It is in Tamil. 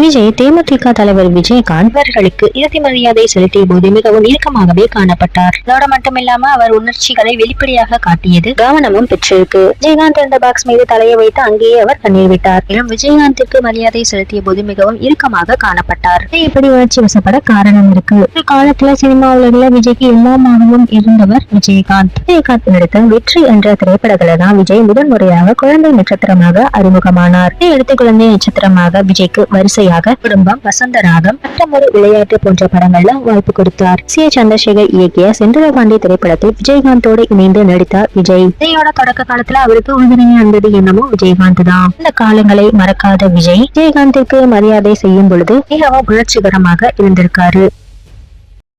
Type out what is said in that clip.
விஜய் தேமுதிக தலைவர் விஜயகாந்த் அவர்களுக்கு இறுதி மரியாதை செலுத்திய போது மிகவும் இறுக்கமாகவே காணப்பட்டார். அதோட மட்டுமில்லாம அவர் உணர்ச்சிகளை வெளிப்படையாக காட்டியது கவனமும் பெற்றிருக்கு. விஜயகாந்த் இருந்த பாக்ஸ் மீது தலையை வைத்து அங்கேயே அவர் கண்ணீர் விட்டார். மேலும் விஜயகாந்திற்கு மரியாதை செலுத்திய போது மிகவும் இறுக்கமாக காணப்பட்டார். இப்படி உணர்ச்சி வசப்பட காரணம் இருக்கு. ஒரு காலத்துல சினிமா உலகில விஜய்க்கு எல்லாமாகவும் இருந்தவர் விஜயகாந்த். விஜயகாந்த் நடித்த வெற்றி என்ற திரைப்படங்களை தான் விஜய் முதன் முறையாக குழந்தை நட்சத்திரமாக அறிமுகமானார். இதையடுத்து குழந்தை நட்சத்திரமாக விஜய்க்கு வரிசை வரிசையாக குடும்பம் வசந்தராகம் மற்றமொரு விளையாட்டு போன்ற படங்கள்ல வாய்ப்பு கொடுத்தார். சி. ஏ சந்திரசேகர் இயக்கிய செந்திரபாண்டி திரைப்படத்தில் விஜயகாந்தோடு இணைந்து நடித்தார் விஜய். விஜயோட தொடக்க காலத்துல அவருக்கு உறுதுணையா இருந்தது என்னமோ விஜயகாந்த் தான் இந்த காலங்களை மறக்காத விஜய் விஜயகாந்திற்கு மரியாதை செய்யும் பொழுது மிகவும் உணர்ச்சிகரமாக இருந்திருக்காரு.